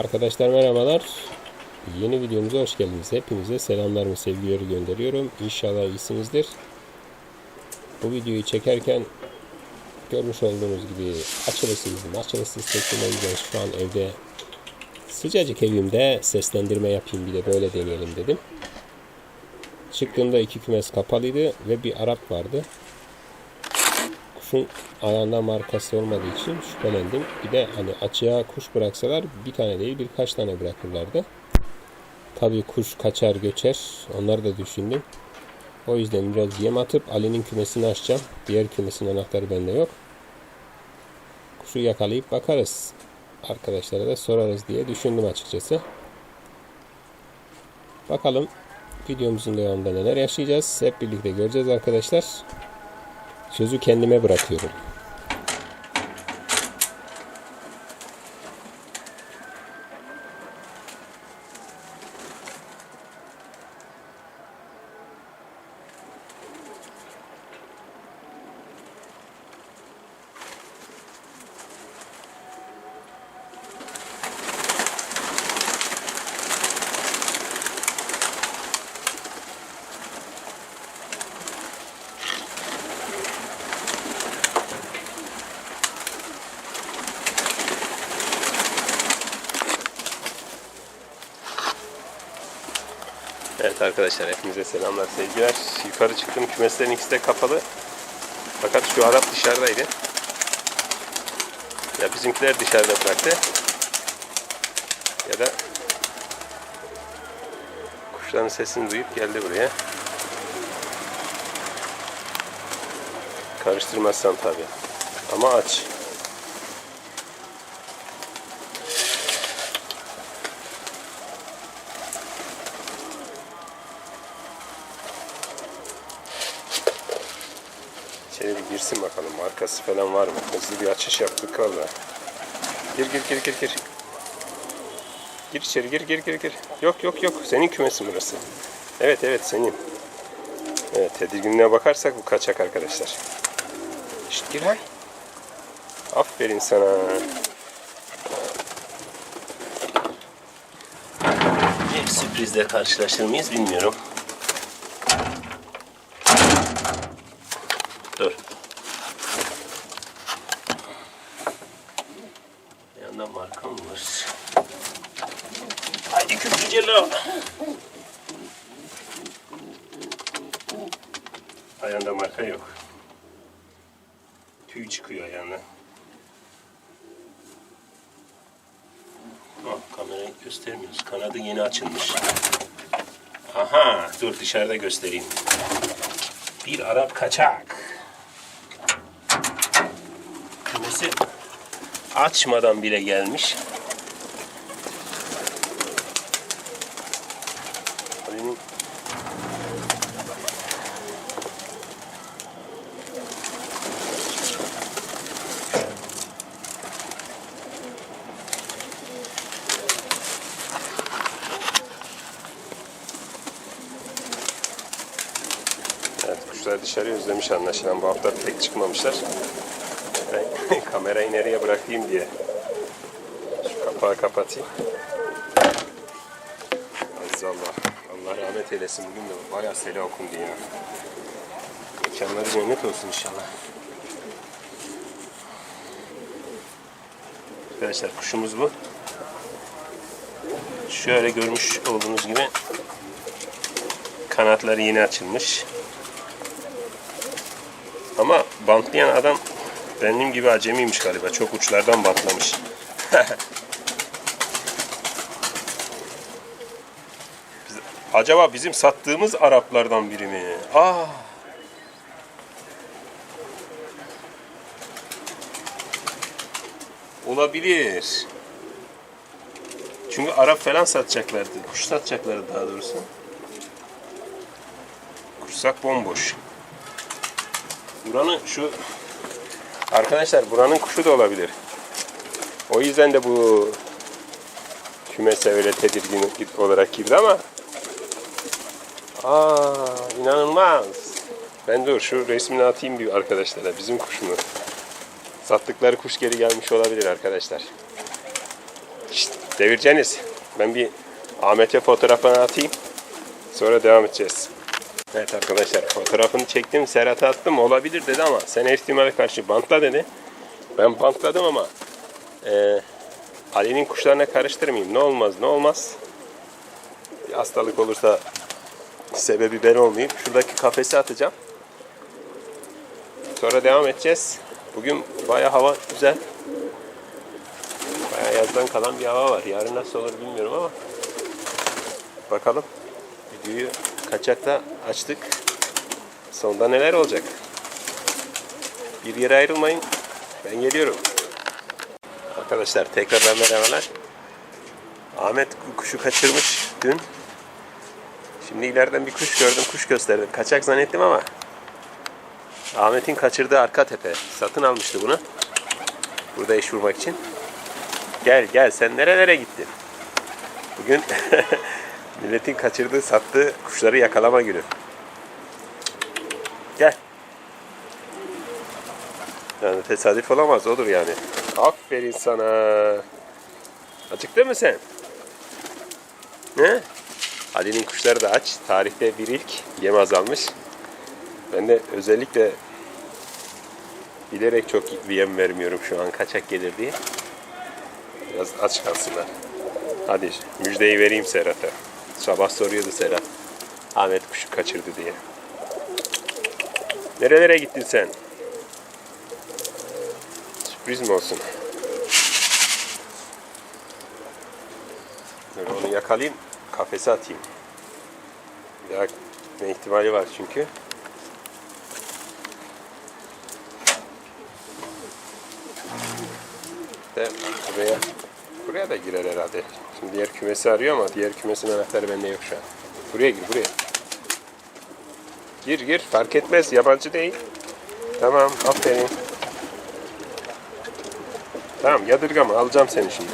Arkadaşlar merhabalar. Yeni videomuza hoş geldiniz. Hepinize selamlar ve sevgileri gönderiyorum. İnşallah iyisinizdir. Bu videoyu çekerken görmüş olduğunuz gibi açılışsızdım. Açılışsız çektim şu an evde sıcacık evimde seslendirme yapayım bir de böyle deneyelim dedim. Çıktığımda iki kümes kapalıydı ve bir Arap vardı. Kuşun ayağında markası olmadığı için şüphelendim. Bir de hani açığa kuş bıraksalar bir tane değil birkaç tane bırakırlardı. Tabii kuş kaçar göçer. Onları da düşündüm. O yüzden biraz yem atıp Ali'nin kümesini açacağım. Diğer kümesin anahtarı bende yok. Kuşu yakalayıp bakarız. Arkadaşlara da sorarız diye düşündüm açıkçası. Bakalım videomuzun devamında neler yaşayacağız. Hep birlikte göreceğiz arkadaşlar. Sözü kendime bırakıyorum. Evet arkadaşlar hepinize selamlar sevgiler. Yukarı çıktım kümeslerin ikisi de kapalı. Fakat şu Arap dışarıdaydı. Ya bizimkiler dışarıda bıraktı. Ya da kuşların sesini duyup geldi buraya. Karıştırmazsam tabii. Ama aç. Girsin bakalım markası falan var mı? Hızlı bir açış yaptık valla. Gir gir gir gir gir. Gir içeri gir gir gir gir. Yok yok yok senin kümesin burası. Evet evet senin. Evet tedirginliğe bakarsak bu kaçak arkadaşlar. Şşt gir hay. Aferin sana. Bir sürprizle karşılaşır mıyız bilmiyorum. Dur. Yandan markam var. Haydi küpücelo. Ayağında marka yok. Tüy çıkıyor ayağına. Ah, kamerayı göstermiyoruz. Kanadı yeni açılmış. Aha, dur dışarıda göstereyim. Bir Arap kaçak. Kümesi açmadan bile gelmiş. Evet, kuşlar dışarı özlemiş anlaşılan. Bu hafta pek çıkmamışlar. Kamerayı nereye bırakayım diye. Şu kapağı kapatayım. Aziz Allah. Allah rahmet eylesin. Bugün de bayağı sela okundu ya. Mekanları cennet olsun inşallah. Arkadaşlar kuşumuz bu. Şöyle görmüş olduğunuz gibi kanatları yeni açılmış. Ama bantlayan adam benim gibi acemiymiş galiba. Çok uçlardan bantlamış. Biz- Acaba bizim sattığımız Araplardan biri mi? Aa. Olabilir. Çünkü Arap falan satacaklardı. Kuş satacaklardı daha doğrusu. Kuşsak bomboş. Buranın şu arkadaşlar buranın kuşu da olabilir. O yüzden de bu kümese öyle tedirgin olarak girdi ama Aa inanılmaz. Ben dur şu resmini atayım bir arkadaşlara bizim kuş? Sattıkları kuş geri gelmiş olabilir arkadaşlar. Şşt, Devirceniz. Ben bir Ahmet'e fotoğrafını atayım. Sonra devam edeceğiz. Evet arkadaşlar fotoğrafını çektim. Serhat'a attım. Olabilir dedi ama sen her ihtimale karşı bantla dedi. Ben bantladım ama e, Ali'nin kuşlarına karıştırmayayım. Ne olmaz ne olmaz. Bir hastalık olursa sebebi ben olmayayım. Şuradaki kafesi atacağım. Sonra devam edeceğiz. Bugün baya hava güzel. Baya yazdan kalan bir hava var. Yarın nasıl olur bilmiyorum ama. Bakalım. Videoyu kaçakta açtık. Sonunda neler olacak? Bir yere ayrılmayın. Ben geliyorum. Arkadaşlar tekrardan merhabalar. Ahmet kuşu kaçırmış dün. Şimdi ileriden bir kuş gördüm, kuş gösterdim. Kaçak zannettim ama Ahmet'in kaçırdığı arka tepe. Satın almıştı bunu. Burada iş vurmak için. Gel gel sen nerelere gittin? Bugün milletin kaçırdığı sattığı kuşları yakalama günü. Gel. Yani tesadüf olamaz olur yani. Aferin sana. Acıktın mı sen? Ne? Ali'nin kuşları da aç. Tarihte bir ilk. Yem azalmış. Ben de özellikle bilerek çok yem vermiyorum şu an kaçak gelir diye. Biraz aç kalsınlar. Hadi müjdeyi vereyim Serhat'a. Sabah soruyordu Serhat. Ahmet kuşu kaçırdı diye. Nerelere gittin sen? Sürpriz mi olsun? Böyle onu yakalayayım, kafese atayım. Bir daha gitme ihtimali var çünkü. De buraya, buraya da girer herhalde. Şimdi diğer kümesi arıyor ama diğer kümesin anahtarı bende yok şu an. Buraya gir, buraya. Gir gir, fark etmez, yabancı değil. Tamam, aferin. Tamam, yadırgama, alacağım seni şimdi.